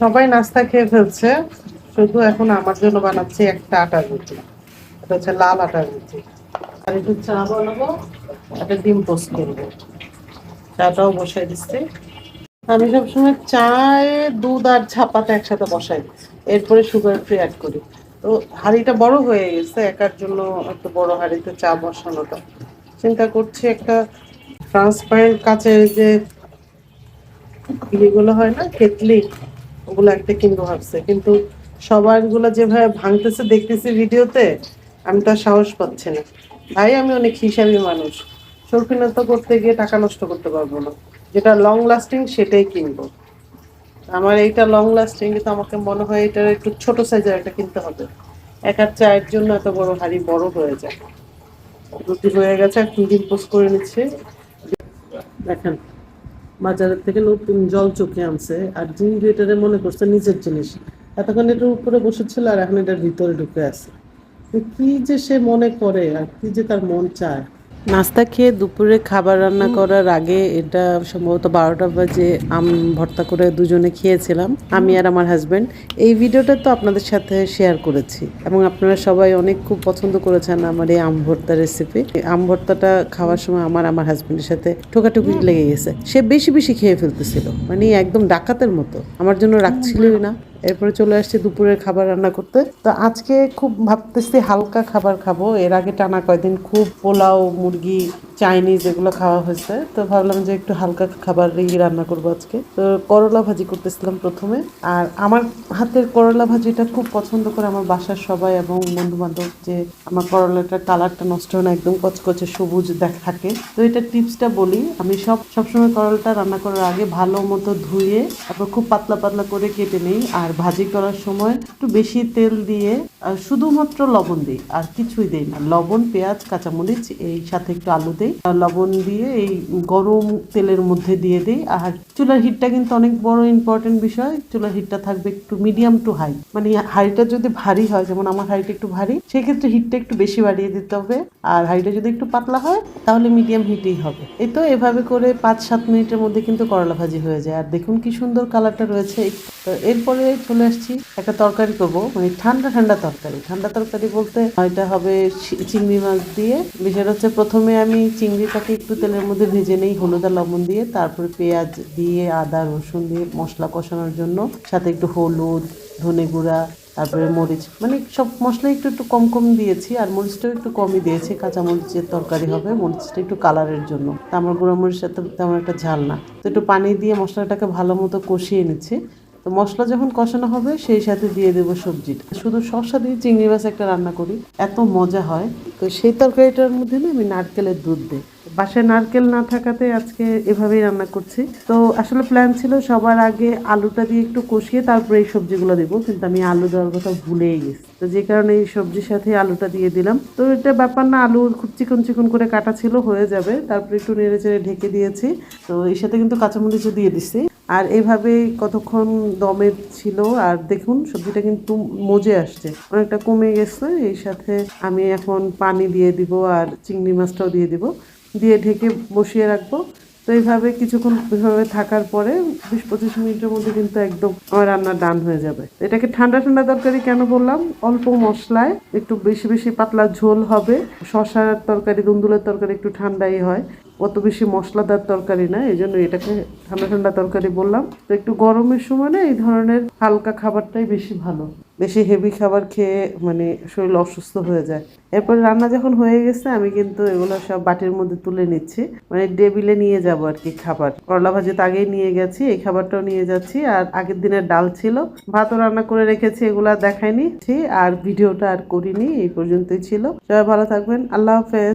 সবাই নাস্তা খেয়ে ফেলছে। শুধু এখন আমার জন্য বানাচ্ছি একটা আটার রুটি এটা হচ্ছে লাল আটার রুটি আর একটু চা বানাবো, একটা ডিম পোস্ট করব। চাটাও বসাই দিচ্ছি। আমি সবসময় চায়ে দুধ আর ছাপাটা একসাথে বসাই। এরপরে সুগার ফ্রি অ্যাড করি। তো হাঁড়িটা বড় হয়ে গেছে, একার জন্য একটু বড় হাঁড়িতে চা বসানোটা। চিন্তা করছি একটা ট্রান্সপারেন্ট কাচের যে ইয়েগুলো হয় না, কেটলি। ওগুলো একটা কিনবো ভাবছে। কিন্তু সবারগুলো যেভাবে ভাঙতেছে দেখতেছি ভিডিওতে, আমি তো সাহস পাচ্ছি না। ভাই আমি অনেক হিসাবি মানুষ। শৌখিনতা করতে গিয়ে টাকা নষ্ট করতে পারব না। যেটা লং লাস্টিং সেটাই কিনবো। আমার এইটা লং লাস্টিং কিন্তু আমাকে মনে হয় এটার একটু ছোট সাইজের একটা কিনতে হবে। এক আর চায়ের জন্য এত বড় হাড়ি বড় হয়ে যায়। রুটি হয়ে গেছে এখন ডিম পোস্ট করে নিচ্ছে। দেখেন বাজারের থেকে নতুন জল চোখে আনছে আর যিনি এটারে মনে করছে নিজের জিনিস। এতক্ষণ এটার উপরে বসেছিল আর এখন এটার ভিতরে ঢুকে আছে। কি যে সে মনে করে আর কি যে তার মন চায় নাস্তা খেয়ে দুপুরে খাবার রান্না করার আগে এটা সম্ভবত বারোটা বাজে আম ভর্তা করে দুজনে খেয়েছিলাম, আমি আর আমার হাজব্যান্ড এই ভিডিওটা তো আপনাদের সাথে শেয়ার করেছি এবং আপনারা সবাই অনেক খুব পছন্দ করেছেন আমার এই আম ভর্তা রেসিপি আম ভর্তাটা খাওয়ার সময় আমার আমার হাজব্যান্ডের সাথে ঠোকাঠুকি লেগে গেছে। সে বেশি বেশি খেয়ে ফেলতেছিল মানে একদম ডাকাতের মতো। আমার জন্য রাখছিলই না। এরপরে চলে আসছি দুপুরের খাবার রান্না করতে। তো আজকে খুব ভাবতেছি হালকা খাবার খাব। এর আগে টানা কয়দিন খুব পোলাও, মুরগি চাইনিজ এগুলো খাওয়া হয়েছে। তো ভাবলাম যে একটু হালকা খাবারই রান্না করব আজকে। তো করলা ভাজি করতেছিলাম প্রথমে। আর আমার হাতের করলা ভাজিটা খুব পছন্দ করে আমার বাসার সবাই এবং বন্ধু বান্ধব যে আমার করলাটার কালারটা নষ্ট হয় না, একদম কচকচে সবুজ দেখ থাকে। তো এটা টিপসটা বলি, আমি সব, সবসময় করলাটা রান্না করার আগে ভালো মতো ধুয়ে তারপর খুব পাতলা পাতলা করে কেটে নিই। আর ভাজি করার সময় একটু বেশি তেল দিয়ে শুধুমাত্র লবণ দিই, আর কিছুই দিই না। লবণ, পেঁয়াজ, কাঁচামরিচ, এই সাথে একটু আলু দিই। লবণ দিয়ে এই গরম তেলের মধ্যে দিয়ে দিই। আর চুলার হিটটা কিন্তু অনেক বড় ইম্পর্টেন্ট বিষয়। চুলার হিটটা থাকবে একটু মিডিয়াম টু হাই মানে হাঁড়িটা যদি ভারী হয়, যেমন আমার হাঁড়িটা একটু ভারী, সেক্ষেত্রে হিটটা একটু বেশি বাড়িয়ে দিতে হবে। আর হাঁড়িটা যদি একটু পাতলা হয়, তাহলে মিডিয়াম হিটেই হবে। এই তো এভাবে করে পাঁচ সাত মিনিটের মধ্যে কিন্তু করলা ভাজি হয়ে যায়। আর দেখুন কি সুন্দর কালারটা রয়েছে। তো এরপরে চলে আসছি একটা তরকারি করব। মানে ঠান্ডা ঠান্ডা তরকারি। ঠান্ডা তরকারি বলতে এটা হবে চিংড়ি মাছ দিয়ে। বিষয়টা হচ্ছে প্রথমে আমি চিংড়িটাকে একটু তেলের মধ্যে ভেজে নেই, হলুদ আর লবণ দিয়ে, তারপরে পেঁয়াজ দিয়ে, আদা, রসুন দিয়ে মশলা কষানোর জন্য, সাথে একটু হলুদ, ধনে গুঁড়া, তারপরে মরিচ মানে সব মশলা একটু একটু কম কম দিয়েছি, আর মরিচটাও একটু কমই দিয়েছি কাঁচা মরিচের তরকারি হবে, মরিচটা একটু কালারের জন্য। আমার গুঁড়া মরিচটা তো তেমন একটা ঝাল না। তো একটু পানি দিয়ে মশলাটাকে ভালো মতো কষিয়ে নিচ্ছি। তো মশলা যখন কষানো হবে, সেই সাথে দিয়ে দেবো সবজিটা শুধু শসা দিয়ে চিংড়ি মাছ একটা রান্না করি, এত মজা হয়। তো সেই তরকারিটার মধ্যে না আমি নারকেলের দুধ দিই। বাসায় নারকেল না থাকাতে আজকে এভাবেই রান্না করছি। তো আসলে প্ল্যান ছিল সবার আগে আলুটা দিয়ে একটু কষিয়ে তারপরে এই সবজিগুলো দেবো, কিন্তু আমি আলু দেওয়ার কথা ভুলেই গেছি। তো যে কারণে এই সবজির সাথে আলুটা দিয়ে দিলাম। তো এটা ব্যাপার না, আলু খুব চিকন চিকন করে কাটা ছিল, হয়ে যাবে। তারপরে একটু নেড়ে চেড়ে ঢেকে দিয়েছি। তো এর সাথে কিন্তু কাঁচামরিচও দিয়ে দিছি। আর এভাবেই কতক্ষণ দমে ছিল, আর দেখুন সবজিটা কিন্তু মজে আসছে। অনেকটা কমে গেছে, এই সাথে আমি এখন পানি দিয়ে দিব আর চিংড়ি মাছটাও দিয়ে দিব। দিয়ে ঢেকে বসিয়ে রাখব। তো এইভাবে কিছুক্ষণ এভাবে থাকার পরে বিশ পঁচিশ মিনিটের মধ্যে কিন্তু একদম আমার রান্না ডান হয়ে যাবে। এটাকে ঠান্ডা ঠান্ডা তরকারি কেন বললাম? অল্প মশলায়, একটু বেশি বেশি পাতলা ঝোল হবে। শশার তরকারি দুন্দুলের তরকারি একটু ঠান্ডাই হয়। অত বেশি মশলাদার তরকারি না, এই জন্য এটাকে ঠান্ডা ঠান্ডা তরকারি বললাম। তো একটু গরমের সময় না, এই ধরনের হালকা খাবারটাই বেশি ভালো। বেশি হেভি খাবার খেয়ে মানে শরীর অসুস্থ হয়ে যায়। এরপর রান্না যখন হয়ে গেছে, আমি কিন্তু এগুলো সব বাটির মধ্যে তুলে নিচ্ছি। মানে টেবিলে নিয়ে যাব আর কি খাবার। করলা ভাজি তো আগেই নিয়ে গেছি, এই খাবারটাও নিয়ে যাচ্ছি। আর আগের দিনের ডাল ছিল, ভাতও রান্না করে রেখেছি, এগুলা দেখাইনি। আর ভিডিওটা আর করিনি, এই পর্যন্তই ছিল। সবাই ভালো থাকবেন, আল্লাহ হাফেজ।